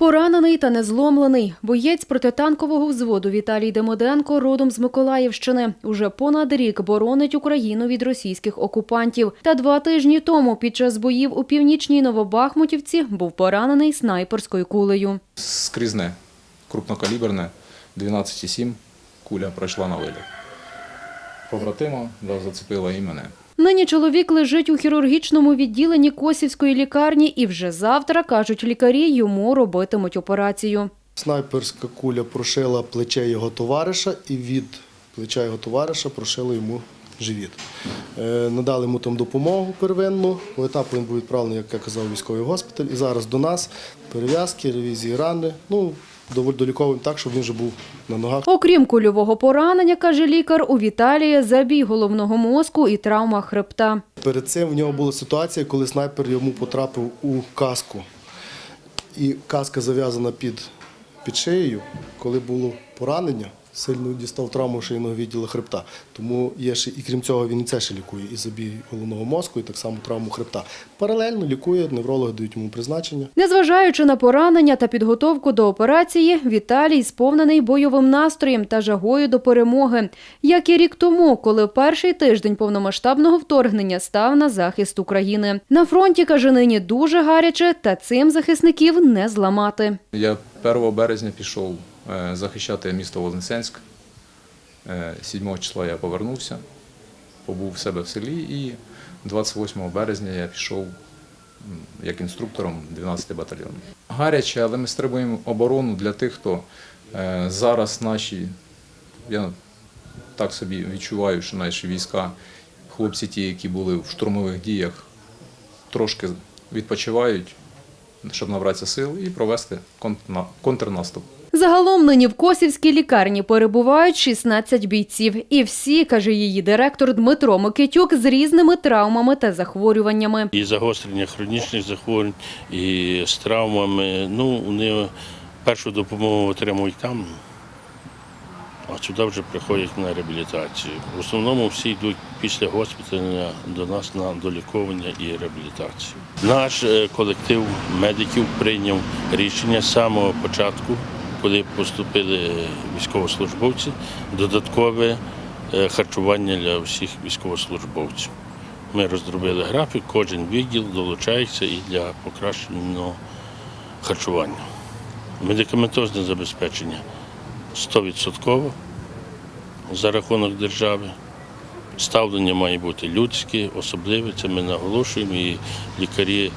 Поранений та незломлений. Боєць протитанкового взводу Віталій Демоденко родом з Миколаївщини. Уже понад рік боронить Україну від російських окупантів. Та два тижні тому під час боїв у північній Новобахмутівці був поранений снайперською кулею. Скрізне, крупнокаліберне, 12,7 куля пройшла на виліт. Побратима да, зацепила і мене. Нині чоловік лежить у хірургічному відділенні Косівської лікарні і вже завтра, кажуть лікарі, йому робитимуть операцію. Снайперська куля прошила плече його товариша і від плеча його товариша прошила йому живіт. Е, Надали йому там допомогу первинну. По етапу він був відправлений, як я казав, військовий госпіталь. І зараз до нас перев'язки, ревізії рани. Ну, доліковуємо так, щоб він вже був на ногах. Окрім кульового поранення, каже лікар, у Віталія забій головного мозку і травма хребта. Перед цим в нього була ситуація, коли снайпер йому потрапив у каску. І каска зав'язана під, під шиєю, коли було поранення, сильно дістав травму шийного відділу хребта. Тому є ще, і крім цього, він і це ще лікує, і забій головного мозку, і так само травму хребта. Паралельно лікує, неврологи дають йому призначення. Незважаючи на поранення та підготовку до операції, Віталій сповнений бойовим настроєм та жагою до перемоги, як і рік тому, коли перший тиждень повномасштабного вторгнення став на захист України. На фронті каже нині дуже гаряче, та цим захисників не зламати. Я 1 березня пішов захищати місто Вознесенськ. Е, 7 числа я повернувся, побув в себе в селі і 28 березня я пішов як інструктором 12 батальйону. Гаряче, але ми стримуємо оборону для тих, хто е, зараз наші, я так собі відчуваю, що наші війська, хлопці ті, які були в штурмових діях, трошки відпочивають, щоб набратися сил і провести контрнаступ. Загалом нині в Косівській лікарні перебувають 16 бійців. І всі, каже її директор Дмитро Микитюк, з різними травмами та захворюваннями. і загострення хронічних захворювань, і з травмами. Ну, вони першу допомогу отримують там, а сюди вже приходять на реабілітацію. В основному всі йдуть після госпіталя до нас на доліковання і реабілітацію. Наш е, колектив медиків прийняв рішення з самого початку, коли поступили військовослужбовці, додаткове е, харчування для всіх військовослужбовців. Ми розробили графік, кожен відділ долучається і для покращеного харчування. Медикаментозне забезпечення 100% за рахунок держави. Ставлення має бути людське, особливе, це ми наголошуємо, і лікарі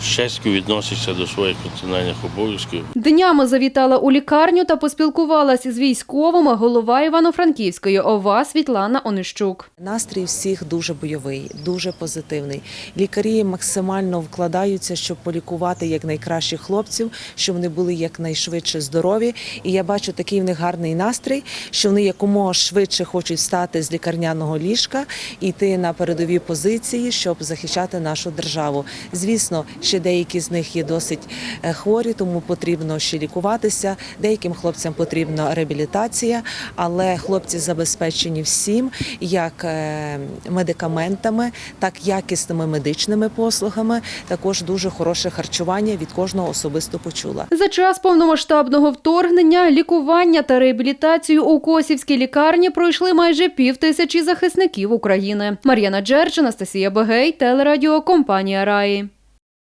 з честю відносяться до своїх функціональних обов'язків. Днями завітала у лікарню та поспілкувалась з військовими голова Івано-Франківської ОВА Світлана Онищук. Настрій всіх дуже бойовий, дуже позитивний. Лікарі максимально вкладаються, щоб полікувати якнайкращих хлопців, щоб вони були якнайшвидше здорові. І я бачу такий в них гарний настрій, що вони якомога швидше хочуть встати з лікарняного ліжка йти на передові позиції, щоб захищати нашу державу. Звісно, ще деякі з них є досить е, хворі, тому потрібно ще лікуватися. Деяким хлопцям потрібна реабілітація, але хлопці забезпечені всім, як е, медикаментами, так якісними медичними послугами. Також дуже хороше харчування від кожного особисто почула. За час повномасштабного вторгнення, лікування та реабілітацію у Косівській лікарні пройшли майже пів тисячі захисників України. Мар'яна Джерч, Анастасія Бегей, телерадіокомпанія Раї.